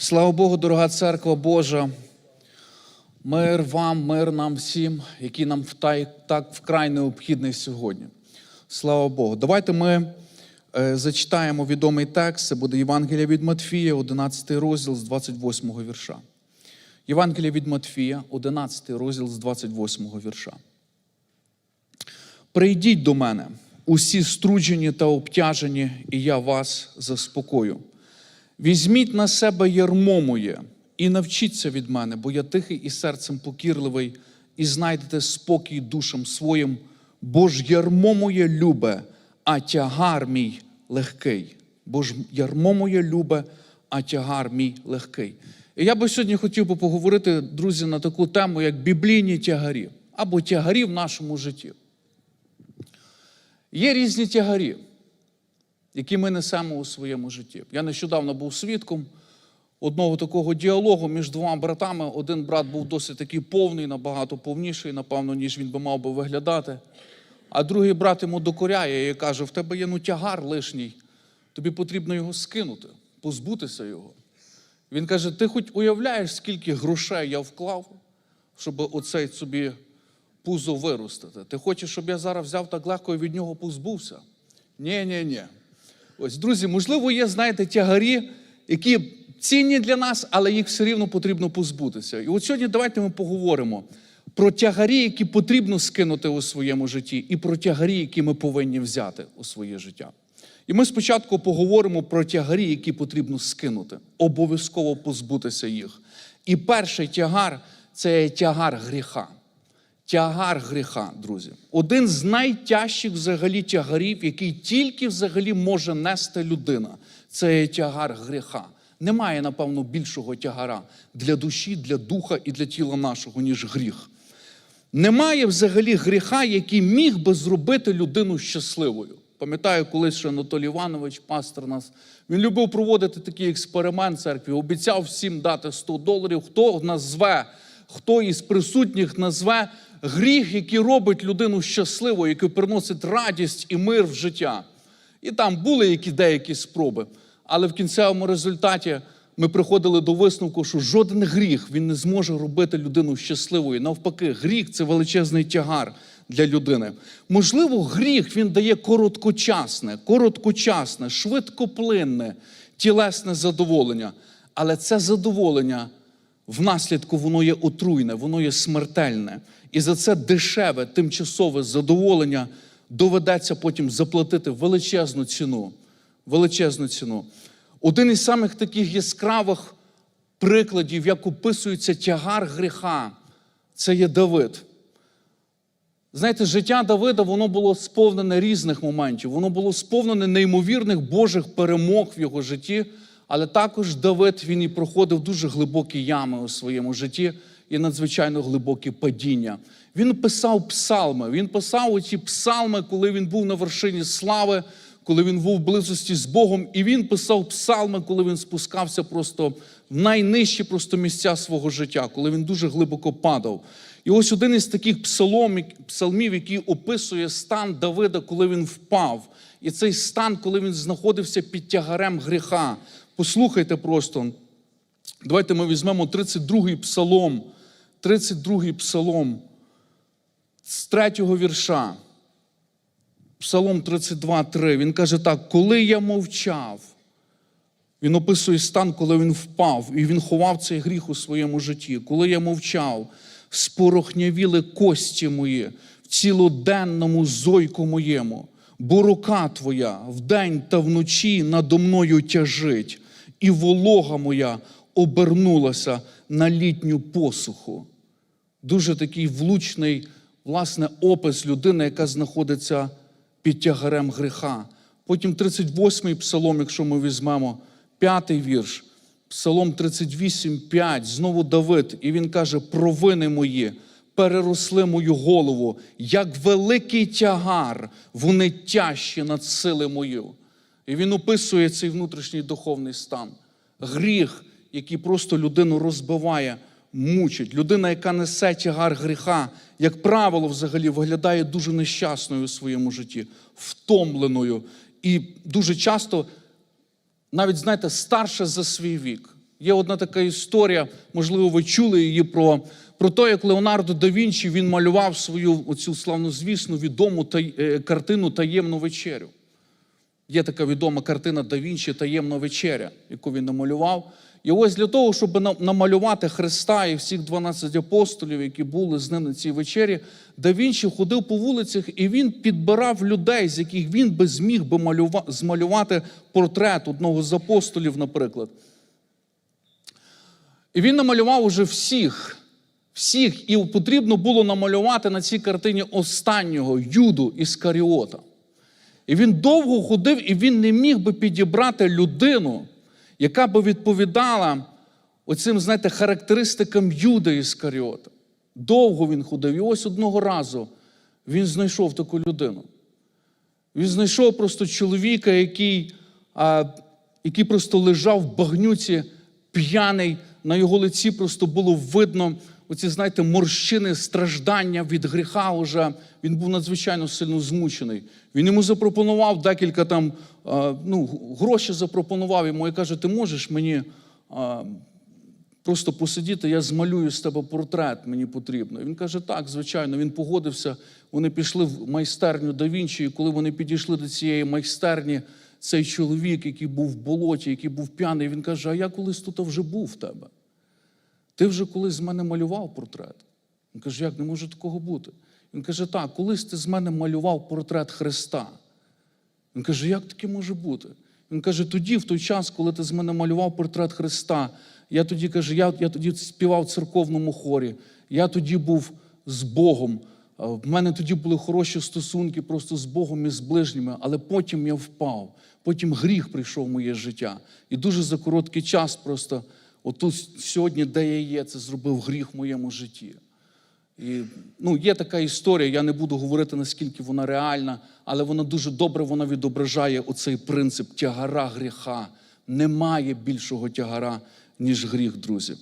Слава Богу, дорога церква Божа. Мир вам, мир нам всім, який нам так вкрай необхідний сьогодні. Слава Богу. Давайте ми е, зачитаємо відомий текст. Це буде Євангелія від Матфія, 11 розділ з 28 вірша. Євангелія від Матфія, 11 розділ з 28 вірша. Прийдіть до мене, усі струджені та обтяжені, і я вас заспокою. Візьміть на себе ярмо моє і навчіться від мене, бо я тихий і серцем покірливий, і знайдете спокій душам своїм, бо ж ярмо моє любе, а тягар мій легкий. Бо ж ярмо моє любе, а тягар мій легкий. І я би сьогодні хотів би поговорити, друзі, на таку тему, як біблійні тягарі або тягарі в нашому житті. Є різні тягарі, які ми несемо у своєму житті. Я нещодавно був свідком одного такого діалогу між двома братами. Один брат був досить такий повний, набагато повніший, напевно, ніж він би мав би виглядати. А другий брат йому докоряє і каже: в тебе є ну тягар лишній, тобі потрібно його скинути, позбутися його. Він каже: ти хоч уявляєш, скільки грошей я вклав, щоб оцей собі пузо виростити. Ти хочеш, щоб я зараз взяв так легко і від нього позбувся? Ні, ні, ні. Ось, друзі, можливо, є, знаєте, тягарі, які цінні для нас, але їх все рівно потрібно позбутися. І от сьогодні давайте ми поговоримо про тягарі, які потрібно скинути у своєму житті, і про тягарі, які ми повинні взяти у своє життя. І ми спочатку поговоримо про тягарі, які потрібно скинути, обов'язково позбутися їх. І перший тягар це тягар гріха. Тягар гріха, друзі. Один з найтяжчих взагалі тягарів, який тільки взагалі може нести людина. Це тягар гріха. Немає, напевно, більшого тягара для душі, для духа і для тіла нашого, ніж гріх. Немає взагалі гріха, який міг би зробити людину щасливою. Пам'ятаю, колись ще Анатолій Іванович, пастор нас, він любив проводити такий експеримент в церкві, обіцяв всім дати 100 доларів. Хто назве, хто із присутніх назве гріх, який робить людину щасливою, який приносить радість і мир в життя. І там були які деякі спроби. Але в кінцевому результаті ми приходили до висновку, що жоден гріх він не зможе робити людину щасливою. Навпаки, гріх це величезний тягар для людини. Можливо, гріх він дає короткочасне, короткочасне, швидкоплинне, тілесне задоволення. Але це задоволення внаслідку воно є отруйне, воно є смертельне. І за це дешеве, тимчасове задоволення доведеться потім заплатити величезну ціну. Величезну ціну. Один із самих таких яскравих прикладів, як описується тягар гріха, це є Давид. Знаєте, життя Давида воно було сповнене різних моментів, воно було сповнене неймовірних Божих перемог в його житті, але також Давид він і проходив дуже глибокі ями у своєму житті і надзвичайно глибокі падіння. Він писав псалми. Він писав оці псалми, коли він був на вершині слави, коли він був в близості з Богом, і він писав псалми, коли він спускався просто в найнижчі просто місця свого життя, коли він дуже глибоко падав. І ось один із таких псалом, псалмів, який описує стан Давида, коли він впав. І цей стан, коли він знаходився під тягарем гріха. Послухайте просто. Давайте ми візьмемо 32-й псалом, 32-й псалом з третього вірша. Псалом 32,3. Він каже так: коли я мовчав, він описує стан, коли він впав, і він ховав цей гріх у своєму житті. Коли я мовчав, спорохнявіли кості мої в цілоденному зойку моєму, бо рука твоя вдень та вночі надо мною тяжить, і волога моя обернулася на літню посуху. Дуже такий влучний, власне, опис людини, яка знаходиться під тягарем гріха. Потім 38-й псалом, якщо ми візьмемо, п'ятий вірш, псалом 38, 5, знову Давид, і він каже: провини мої переросли мою голову, як великий тягар, вони тяжчі над сили мою. І він описує цей внутрішній духовний стан. Гріх, який просто людину розбиває, мучить. Людина, яка несе тягар гріха, як правило, взагалі виглядає дуже нещасною у своєму житті, втомленою. І дуже часто, навіть, знаєте, старше за свій вік. Є одна така історія, можливо, ви чули її про, про те, як Леонардо да Вінчі він малював свою оцю славнозвісну відому тай- е, картину Таємну вечерю. Є така відома картина Да Вінчі Таємна вечеря, яку він намалював. І ось для того, щоб намалювати Христа і всіх 12 апостолів, які були з ним на цій вечері, Да Вінчі ходив по вулицях і він підбирав людей, з яких він би зміг би малюва- змалювати портрет одного з апостолів, наприклад. І він намалював уже всіх, всіх, і потрібно було намалювати на цій картині останнього Юду Іскаріота. І він довго ходив, і він не міг би підібрати людину, яка би відповідала оцим, знаєте, характеристикам Юда Іскаріота. Довго він ходив. І ось одного разу він знайшов таку людину. Він знайшов просто чоловіка, який, а, який просто лежав в багнюці п'яний. На його лиці просто було видно оці, знаєте, морщини, страждання від гріха. Уже він був надзвичайно сильно змучений. Він йому запропонував декілька там, ну, гроші запропонував йому і каже: Ти можеш мені просто посидіти, я змалюю з тебе портрет, мені потрібно. Він каже, так, звичайно, він погодився. Вони пішли в майстерню да Вінчі, і коли вони підійшли до цієї майстерні, цей чоловік, який був в болоті, який був п'яний, він каже: А я колись тут вже був в тебе. Ти вже колись з мене малював портрет. Він каже, як не може такого бути? Він каже, так, колись ти з мене малював портрет Христа. Він каже, як таке може бути? Він каже, тоді, в той час, коли ти з мене малював портрет Христа, я тоді каже, я, я тоді співав в церковному хорі, я тоді був з Богом. В мене тоді були хороші стосунки просто з Богом і з ближніми, але потім я впав. Потім гріх прийшов в моє життя. І дуже за короткий час просто, отут сьогодні, де я є, це зробив гріх в моєму житті. І, ну, є така історія, я не буду говорити, наскільки вона реальна, але вона дуже добре вона відображає оцей принцип тягара гріха. Немає більшого тягара, ніж гріх, друзі.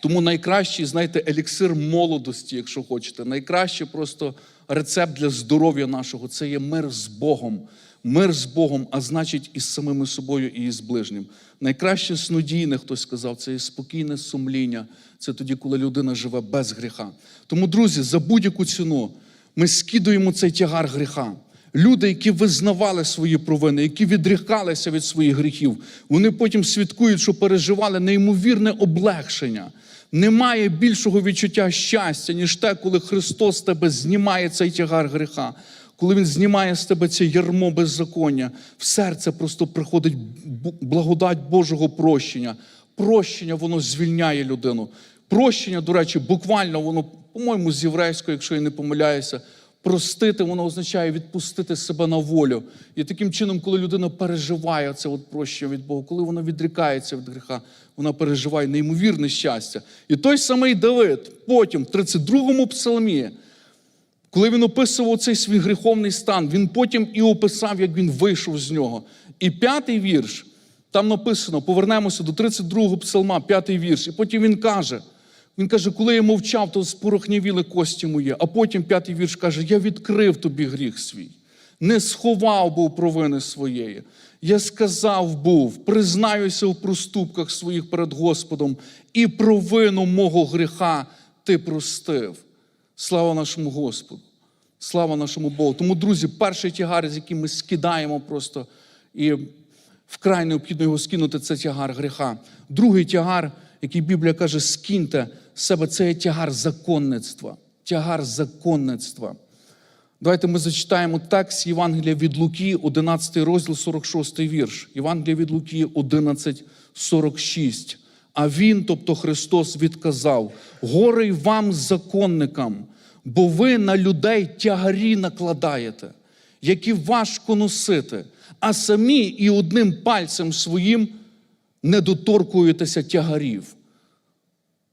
Тому найкращий, знаєте, еліксир молодості, якщо хочете, найкращий просто рецепт для здоров'я нашого це є мир з Богом. Мир з Богом, а значить, із самими собою і із ближнім. Найкраще снодійне, хтось сказав, це є спокійне сумління. Це тоді, коли людина живе без гріха. Тому, друзі, за будь-яку ціну ми скидуємо цей тягар гріха. Люди, які визнавали свої провини, які відрікалися від своїх гріхів, вони потім свідкують, що переживали неймовірне облегшення. Немає більшого відчуття щастя, ніж те, коли Христос тебе знімає цей тягар гріха, коли Він знімає з тебе це ярмо беззаконня. В серце просто приходить благодать Божого прощення. Прощення воно звільняє людину. Прощення, до речі, буквально воно, по-моєму, з єврейської, якщо я не помиляюся, Простити, воно означає відпустити себе на волю. І таким чином, коли людина переживає це от прощення від Бога, коли вона відрікається від гріха, вона переживає неймовірне щастя. І той самий Давид потім, в 32-му псалмі, коли він описував цей свій гріховний стан, він потім і описав, як він вийшов з нього. І п'ятий вірш, там написано, повернемося до 32-го псалма, п'ятий вірш, і потім він каже. Він каже, коли я мовчав, то спорохнявіли кості мої. А потім п'ятий вірш каже: Я відкрив тобі гріх свій, не сховав був провини своєї. Я сказав був, признаюся у проступках своїх перед Господом, і провину мого гріха ти простив. Слава нашому Господу! Слава нашому Богу. Тому, друзі, перший тягар, з яким ми скидаємо просто і вкрай необхідно його скинути, це тягар гріха. Другий тягар, який Біблія каже, скиньте себе, це є тягар законництва. Тягар законництва. Давайте ми зачитаємо текст Євангелія від Луки, 11 розділ, 46 вірш. Євангелія від Луки, 11, 46. А він, тобто Христос, відказав: Горей вам, законникам, бо ви на людей тягарі накладаєте, які важко носити, а самі і одним пальцем своїм не доторкуєтеся тягарів.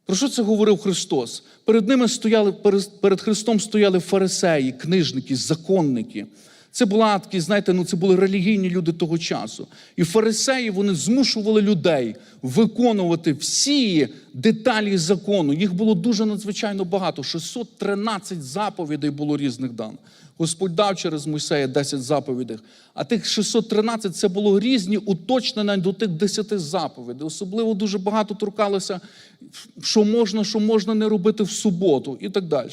Про що це говорив Христос? Перед ними стояли, перед- перед Христом стояли фарисеї, книжники, законники. Це була такі, знаєте, ну це були релігійні люди того часу. І фарисеї вони змушували людей виконувати всі деталі закону. Їх було дуже надзвичайно багато. 613 заповідей було різних дан. Господь дав через Мойсея 10 заповідей. А тих 613 це було різні уточнення до тих 10 заповідей. Особливо дуже багато торкалося, що можна, що можна не робити в суботу і так далі.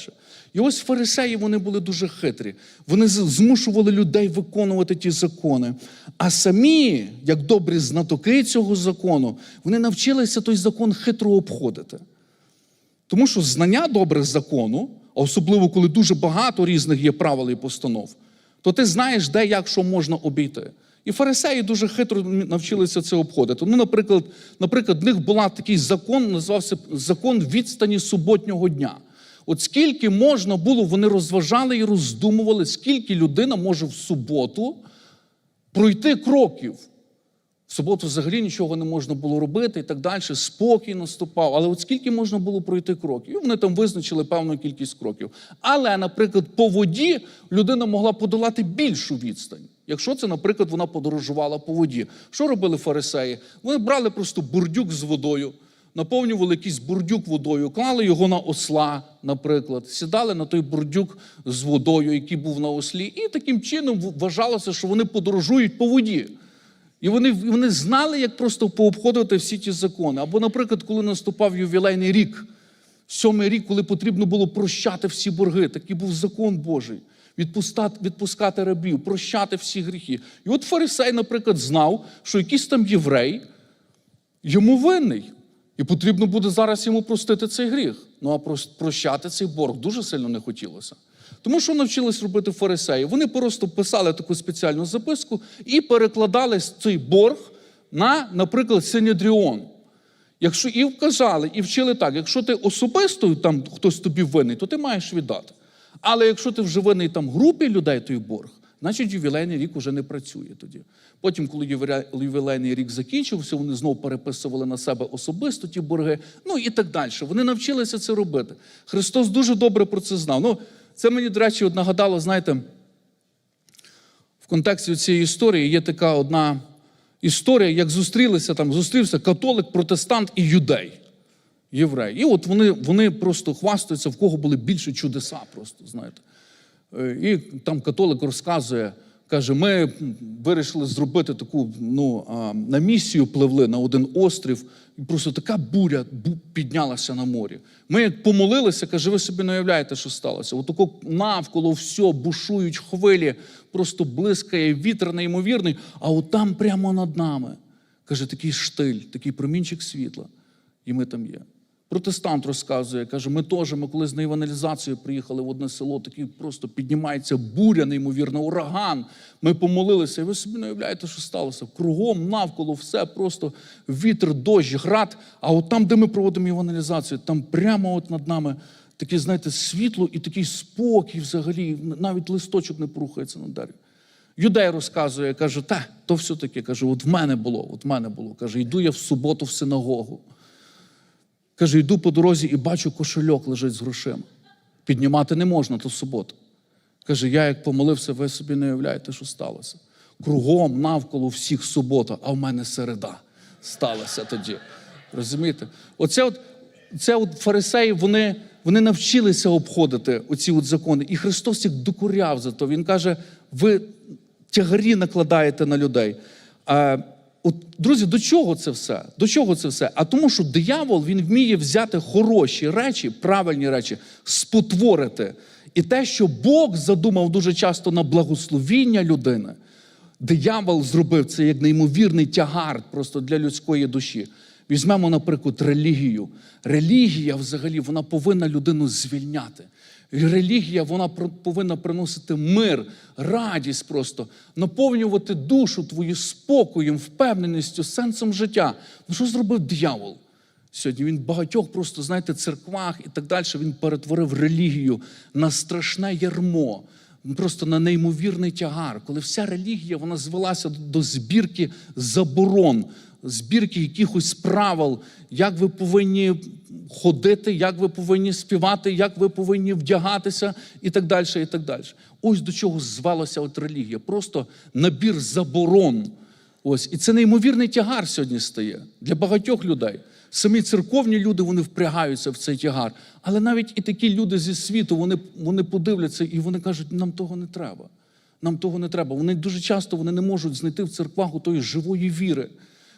І ось фарисеї вони були дуже хитрі. Вони змушували людей виконувати ті закони. А самі, як добрі знатоки цього закону, вони навчилися той закон хитро обходити. Тому що знання добре закону, а особливо коли дуже багато різних є правил і постанов, то ти знаєш, де як що можна обійти. І фарисеї дуже хитро навчилися це обходити. Ну, наприклад, наприклад, в них була такий закон, називався закон відстані суботнього дня. От скільки можна було, вони розважали і роздумували, скільки людина може в суботу пройти кроків. В суботу взагалі нічого не можна було робити і так далі. Спокій наступав. Але от скільки можна було пройти кроків? І вони там визначили певну кількість кроків. Але, наприклад, по воді людина могла подолати більшу відстань. Якщо це, наприклад, вона подорожувала по воді. Що робили фарисеї? Вони брали просто бурдюк з водою, наповнювали якийсь бурдюк водою, клали його на осла, наприклад, сідали на той бурдюк з водою, який був на ослі, і таким чином вважалося, що вони подорожують по воді. І вони, вони знали, як просто пообходити всі ті закони. Або, наприклад, коли наступав ювілейний рік, сьомий рік, коли потрібно було прощати всі борги, такий був закон Божий. Відпускати, відпускати рабів, прощати всі гріхи. І от фарисей, наприклад, знав, що якийсь там єврей йому винний. І потрібно буде зараз йому простити цей гріх. Ну а прощати цей борг дуже сильно не хотілося. Тому що навчились робити фарисеї? Вони просто писали таку спеціальну записку і перекладали цей борг на, наприклад, Синедріон. Якщо і вказали, і вчили так, якщо ти особисто там хтось тобі винний, то ти маєш віддати. Але якщо ти вже винний там групі людей той борг, значить ювілейний рік уже не працює тоді. Потім, коли ювілейний рік закінчився, вони знову переписували на себе особисто ті борги, ну і так далі. Вони навчилися це робити. Христос дуже добре про це знав. Ну, це мені, до речі, нагадало, знаєте, в контексті цієї історії є така одна історія, як зустрілися там, зустрівся католик, протестант і юдей, єврей. І от вони, вони просто хвастаються, в кого були більше чудеса, просто, знаєте. Е, І там католик розказує, каже: ми вирішили зробити таку ну, на місію пливли на один острів, і просто така буря піднялася на морі. Ми як помолилися, каже, ви собі не уявляєте, що сталося. Отако навколо все бушують хвилі, просто блискає вітер неймовірний, а от там прямо над нами. Каже, такий штиль, такий промінчик світла, і ми там є. Протестант розказує, каже, ми теж, ми колись на евангелізацію приїхали в одне село, такий просто піднімається буря, неймовірна, ураган. Ми помолилися, і ви собі не уявляєте, що сталося. Кругом, навколо, все просто вітер, дощ, град. А от там, де ми проводимо евангелізацію, там прямо от над нами таке, знаєте, світло і такий спокій взагалі, навіть листочок не порухається на дереві. Юдей розказує, каже, та, то все таки, каже, от в мене було, от в мене було. Каже, йду я в суботу в синагогу. Каже, йду по дорозі і бачу, кошельок лежить з грошима. Піднімати не можна, то субота. Каже, я як помолився, ви собі не уявляєте, що сталося. Кругом, навколо всіх субота, а в мене середа сталася тоді. Розумієте? Оце от, це от фарисеї, вони, вони навчилися обходити оці от закони. І Христос їх докуряв за то. Він каже: ви тягарі накладаєте на людей. От, друзі, до чого це все? До чого це все? А тому, що диявол він вміє взяти хороші речі, правильні речі, спотворити. І те, що Бог задумав дуже часто на благословіння людини, диявол зробив це як неймовірний тягар просто для людської душі. Візьмемо, наприклад, релігію. Релігія взагалі вона повинна людину звільняти. Релігія вона повинна приносити мир, радість просто, наповнювати душу твою спокоєм, впевненістю, сенсом життя. Ну що зробив диявол? Сьогодні він багатьох просто, знаєте, церквах і так далі він перетворив релігію на страшне ярмо, просто на неймовірний тягар, коли вся релігія вона звелася до- збірки заборон, збірки якихось правил, як ви повинні ходити, як ви повинні співати, як ви повинні вдягатися і так далі. і так далі. Ось до чого звелася от релігія. Просто набір заборон Ось, і це неймовірний тягар сьогодні стає для багатьох людей. Самі церковні люди вони впрягаються в цей тягар. Але навіть і такі люди зі світу вони, вони подивляться і вони кажуть, нам того не треба. Нам того не треба. Вони дуже часто вони не можуть знайти в церквах тої живої віри.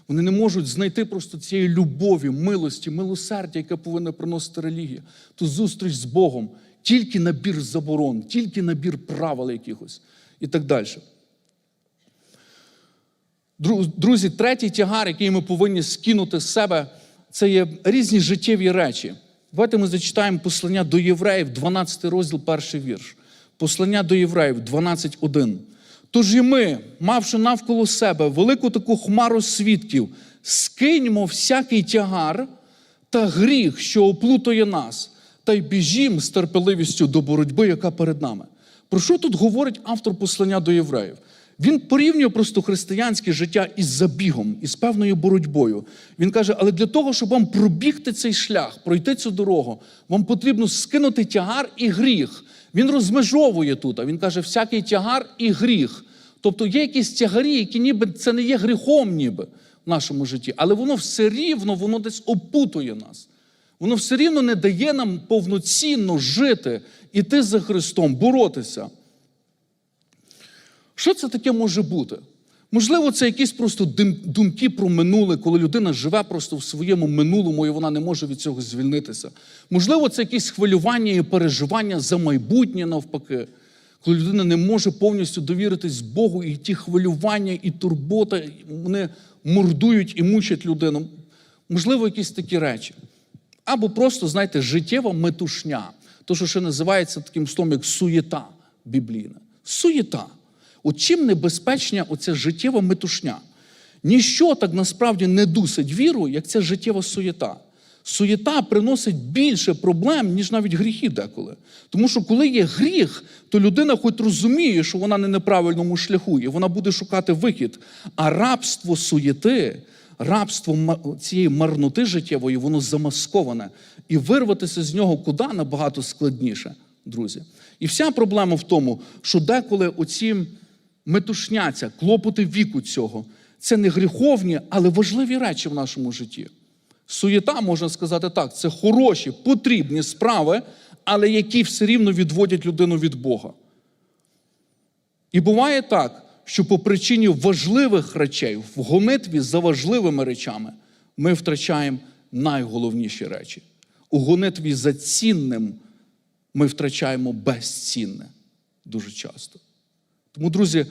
Вони не можуть знайти просто цієї любові, милості, милосердя, яке повинна приносити релігія, ту зустріч з Богом, тільки набір заборон, тільки набір правил якихось і так далі. Друзі, третій тягар, який ми повинні скинути з себе, це є різні життєві речі. Давайте ми зачитаємо послання до євреїв, 12 розділ, перший вірш. Послання до євреїв, 12.1. Тож і ми, мавши навколо себе велику таку хмару свідків, скиньмо всякий тягар та гріх, що оплутує нас, та й біжім з терпеливістю до боротьби, яка перед нами. Про що тут говорить автор послання до євреїв? Він порівнює просто християнське життя із забігом, із певною боротьбою. Він каже: але для того, щоб вам пробігти цей шлях, пройти цю дорогу, вам потрібно скинути тягар і гріх. Він розмежовує тут. а Він каже, всякий тягар і гріх. Тобто є якісь тягарі, які ніби це не є гріхом, ніби в нашому житті, але воно все рівно, воно десь опутує нас. Воно все рівно не дає нам повноцінно жити, іти за Христом, боротися. Що це таке може бути? Можливо, це якісь просто думки про минуле, коли людина живе просто в своєму минулому і вона не може від цього звільнитися. Можливо, це якісь хвилювання і переживання за майбутнє навпаки, коли людина не може повністю довіритись Богу, і ті хвилювання і турбота вони мордують і мучать людину. Можливо, якісь такі речі. Або просто, знаєте, життєва метушня. То, що ще називається таким словом, як суєта біблійна. Суєта. От чим небезпечна оця життєва метушня? Ніщо так насправді не дусить віру, як ця життєва суєта. Суєта приносить більше проблем, ніж навіть гріхи деколи. Тому що коли є гріх, то людина хоч розуміє, що вона не на правильному шляху, і вона буде шукати вихід. А рабство суєти, рабство цієї марноти життєвої, воно замасковане. І вирватися з нього куди набагато складніше, друзі. І вся проблема в тому, що деколи оці метушняця, клопоти віку цього, це не гріховні, але важливі речі в нашому житті. Суєта, можна сказати так, це хороші, потрібні справи, але які все рівно відводять людину від Бога. І буває так, що по причині важливих речей, в гонитві за важливими речами, ми втрачаємо найголовніші речі. У гонитві за цінним ми втрачаємо безцінне дуже часто. Тому, друзі,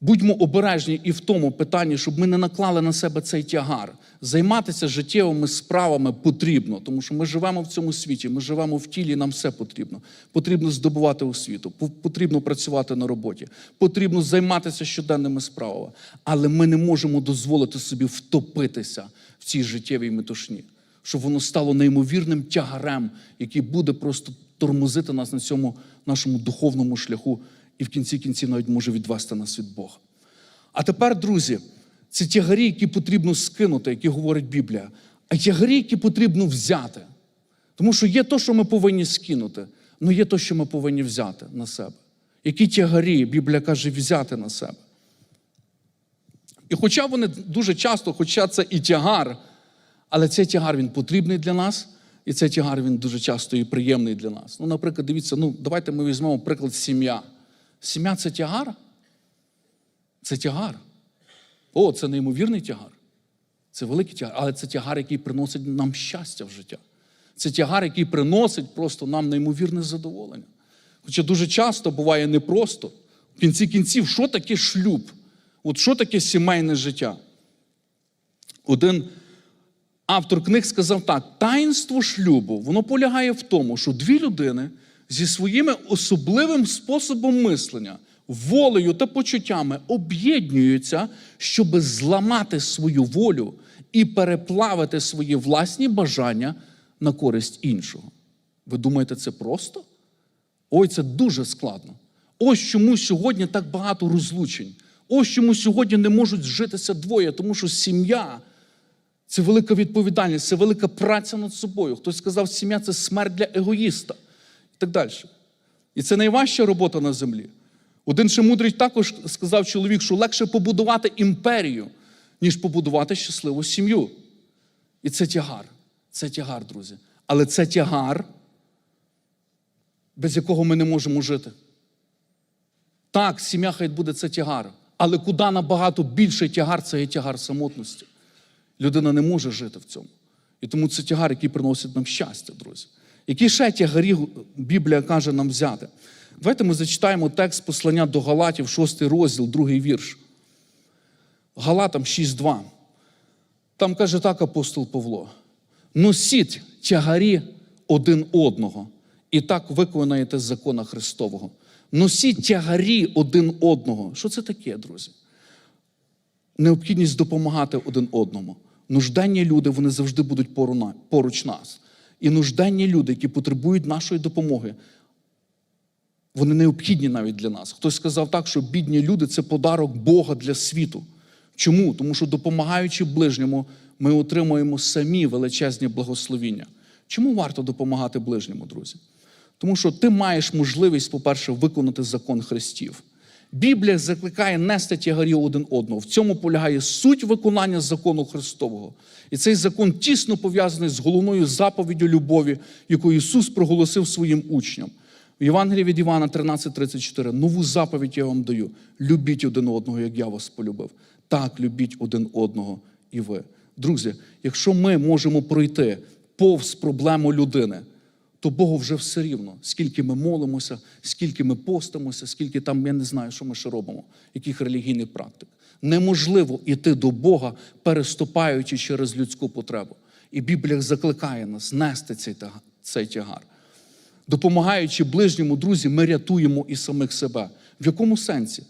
будьмо обережні і в тому питанні, щоб ми не наклали на себе цей тягар. Займатися життєвими справами потрібно, тому що ми живемо в цьому світі, ми живемо в тілі, нам все потрібно. Потрібно здобувати освіту, потрібно працювати на роботі, потрібно займатися щоденними справами. Але ми не можемо дозволити собі втопитися в цій життєвій метушні, щоб воно стало неймовірним тягарем, який буде просто тормозити нас на цьому нашому духовному шляху і в кінці кінців навіть може відвести нас від Бога. А тепер, друзі, це тягарі, які потрібно скинути, які говорить Біблія, а тягарі, які потрібно взяти. Тому що є те, що ми повинні скинути, але є те, що ми повинні взяти на себе. Які тягарі, Біблія каже, взяти на себе. І хоча вони дуже часто, хоча це і тягар, але цей тягар він потрібний для нас, і цей тягар він дуже часто і приємний для нас. Ну, наприклад, дивіться, ну давайте ми візьмемо приклад сім'я. Сім'я це тягар? Це тягар. О, це неймовірний тягар. Це великий тягар, але це тягар, який приносить нам щастя в життя. Це тягар, який приносить просто нам неймовірне задоволення. Хоча дуже часто буває непросто. В кінці кінців, що таке шлюб? От що таке сімейне життя? Один автор книг сказав так: таїнство шлюбу воно полягає в тому, що дві людини зі своїми особливим способом мислення, волею та почуттями об'єднуються, щоб зламати свою волю і переплавити свої власні бажання на користь іншого. Ви думаєте, це просто? Ой, це дуже складно. Ось чому сьогодні так багато розлучень. Ось чому сьогодні не можуть зжитися двоє, тому що сім'я це велика відповідальність, це велика праця над собою. Хтось сказав, сім'я це смерть для егоїста так далі. І це найважча робота на землі. Один ще мудрий також сказав чоловік, що легше побудувати імперію, ніж побудувати щасливу сім'ю. І це тягар. Це тягар, друзі. Але це тягар, без якого ми не можемо жити. Так, сім'я хай буде це тягар. Але куди набагато більший тягар це є тягар самотності. Людина не може жити в цьому. І тому це тягар, який приносить нам щастя, друзі. Які ще тягарі Біблія каже нам взяти? Давайте ми зачитаємо текст послання до Галатів, 6 розділ, другий вірш. Галатам 6.2. Там каже так апостол Павло: носіть тягарі один одного, і так виконаєте закона Христового. Носіть тягарі один одного. Що це таке, друзі? Необхідність допомагати один одному. Нужденні люди вони завжди будуть поруч нас. І нужденні люди, які потребують нашої допомоги, вони необхідні навіть для нас. Хтось сказав так, що бідні люди це подарок Бога для світу. Чому? Тому що допомагаючи ближньому, ми отримуємо самі величезні благословіння. Чому варто допомагати ближньому, друзі? Тому що ти маєш можливість, по-перше, виконати закон Христів. Біблія закликає нести тягарі один одного. В цьому полягає суть виконання закону Христового. І цей закон тісно пов'язаний з головною заповіддю любові, яку Ісус проголосив своїм учням. В Євангелії від Івана 13:34 нову заповідь я вам даю: любіть один одного, як я вас полюбив. Так, любіть один одного і ви. Друзі, якщо ми можемо пройти повз проблему людини, то Богу вже все рівно, скільки ми молимося, скільки ми постимося, скільки там, я не знаю, що ми ще робимо, яких релігійних практик. Неможливо йти до Бога, переступаючи через людську потребу. І Біблія закликає нас нести цей тягар. Допомагаючи ближньому друзі, ми рятуємо і самих себе. В якому сенсі?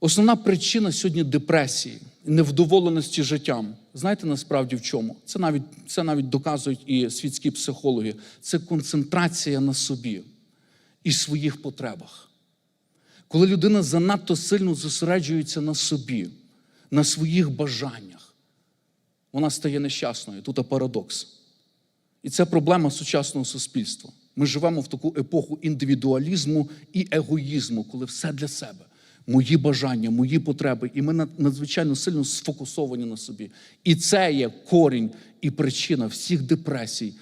Основна причина сьогодні депресії, невдоволеності життям. Знаєте насправді в чому? Це навіть, це навіть доказують і світські психологи. Це концентрація на собі і своїх потребах. Коли людина занадто сильно зосереджується на собі, на своїх бажаннях, вона стає нещасною. Тут парадокс. І це проблема сучасного суспільства. Ми живемо в таку епоху індивідуалізму і егоїзму, коли все для себе. Мої бажання, мої потреби, і ми надзвичайно сильно сфокусовані на собі. І це є корінь і причина всіх депресій,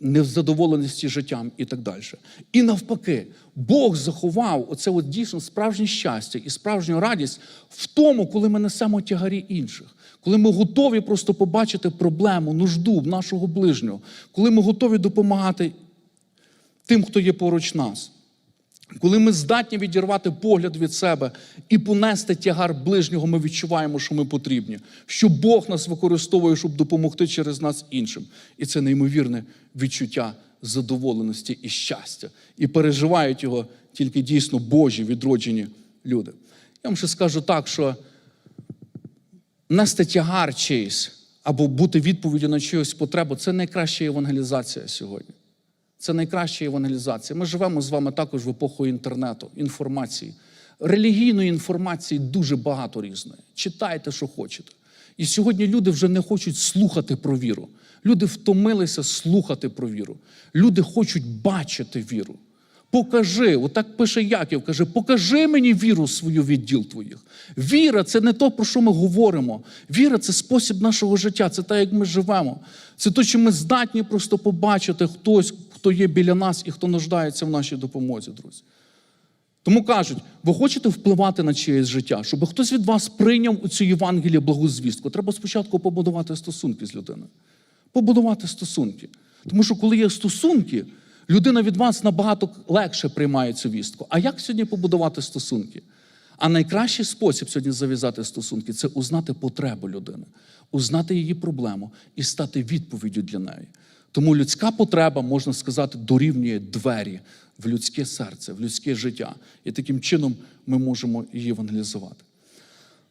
невзадоволеності життям і так далі. І навпаки, Бог заховав оце от дійсно справжнє щастя і справжню радість в тому, коли ми несемо тягарі інших. Коли ми готові просто побачити проблему, нужду нашого ближнього, коли ми готові допомагати тим, хто є поруч нас. Коли ми здатні відірвати погляд від себе і понести тягар ближнього, ми відчуваємо, що ми потрібні, що Бог нас використовує, щоб допомогти через нас іншим. І це неймовірне відчуття задоволеності і щастя. І переживають його тільки дійсно Божі відроджені люди. Я вам ще скажу так, що нести тягар чийсь або бути відповіддю на чиюсь потребу це найкраща евангелізація сьогодні. Це найкраща евангелізація. Ми живемо з вами також в епоху інтернету, інформації. Релігійної інформації дуже багато різної. Читайте, що хочете. І сьогодні люди вже не хочуть слухати про віру. Люди втомилися слухати про віру. Люди хочуть бачити віру. Покажи, отак пише Яків, каже, покажи мені віру свою відділ твоїх. Віра це не то, про що ми говоримо. Віра це спосіб нашого життя, це те, як ми живемо. Це те, що ми здатні просто побачити хтось, хто є біля нас і хто нуждається в нашій допомозі, друзі. Тому кажуть, ви хочете впливати на чиєсь життя, щоб хтось від вас прийняв у цю Євангеліє благу звістку. Треба спочатку побудувати стосунки з людиною. Побудувати стосунки. Тому що коли є стосунки, людина від вас набагато легше приймає цю вістку. А як сьогодні побудувати стосунки? А найкращий спосіб сьогодні зав'язати стосунки це узнати потребу людини, узнати її проблему і стати відповіддю для неї. Тому людська потреба, можна сказати, дорівнює двері в людське серце, в людське життя. І таким чином ми можемо її евангелізувати.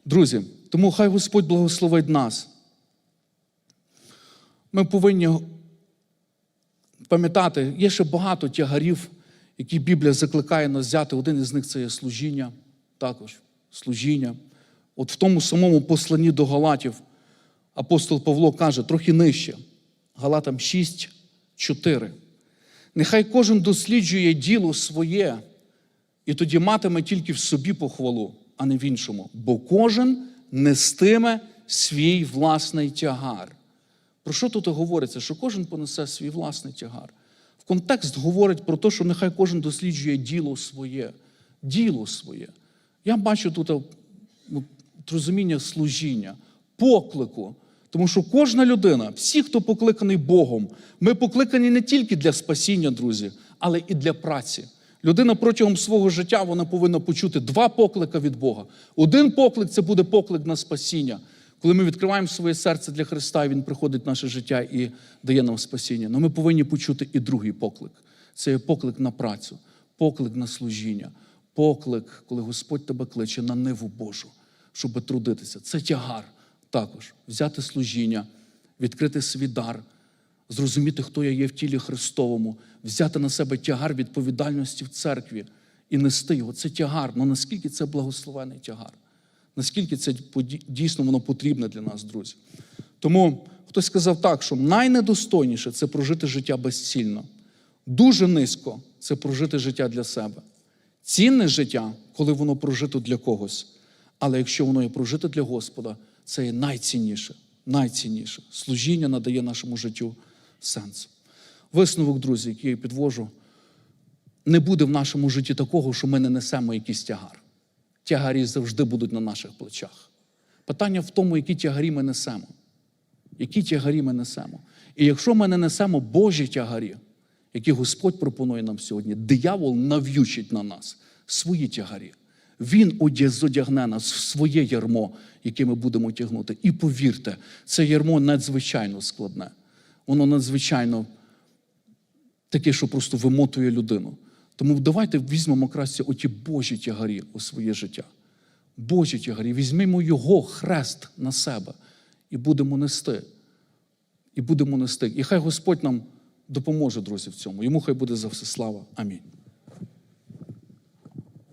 Друзі, тому хай Господь благословить нас. Ми повинні пам'ятати, є ще багато тягарів, які Біблія закликає нас взяти. Один із них це є служіння, також служіння. От в тому самому посланні до Галатів апостол Павло каже, трохи нижче. Галатам 6, 4. Нехай кожен досліджує діло своє, І тоді матиме тільки в собі похвалу, а не в іншому. Бо кожен нестиме свій власний тягар. Про що тут говориться? Що кожен понесе свій власний тягар. В контекст говорить про те, що нехай кожен досліджує діло своє. Діло своє. Я бачу тут ну, розуміння служіння, поклику. Тому що кожна людина, всі, хто покликаний Богом, ми покликані не тільки для спасіння, друзі, але і для праці. Людина протягом свого життя вона повинна почути два поклика від Бога. Один поклик це буде поклик на спасіння. Коли ми відкриваємо своє серце для Христа, і Він приходить в наше життя і дає нам спасіння. Але ми повинні почути і другий поклик. Це є поклик на працю, поклик на служіння, поклик, коли Господь тебе кличе на ниву Божу, щоб трудитися. Це тягар також. Взяти служіння, відкрити свій дар, зрозуміти, хто я є в тілі Христовому, взяти на себе тягар відповідальності в церкві і нести його. Це тягар. Ну наскільки це благословений тягар? Наскільки це дійсно воно потрібне для нас, друзі? Тому хтось сказав так, що найнедостойніше це прожити життя безцільно. Дуже низько це прожити життя для себе. Цінне життя, коли воно прожито для когось. Але якщо воно є прожито для Господа, це є найцінніше, найцінніше. Служіння надає нашому життю сенс. Висновок, друзі, який я підвожу, не буде в нашому житті такого, що ми не несемо якийсь тягар. Тягарі завжди будуть на наших плечах. Питання в тому, які тягарі ми несемо. Які тягарі ми несемо. І якщо ми не несемо Божі тягарі, які Господь пропонує нам сьогодні, диявол нав'ючить на нас свої тягарі. Він одя- зодягне нас в своє ярмо, яке ми будемо тягнути. І повірте, це ярмо надзвичайно складне. Воно надзвичайно таке, що просто вимотує людину. Тому давайте візьмемо краще оті Божі тягарі у своє життя. Божі тягарі, візьмемо Його хрест на себе і будемо нести. І будемо нести. І хай Господь нам допоможе, друзі, в цьому. Йому хай буде за все слава. Амінь.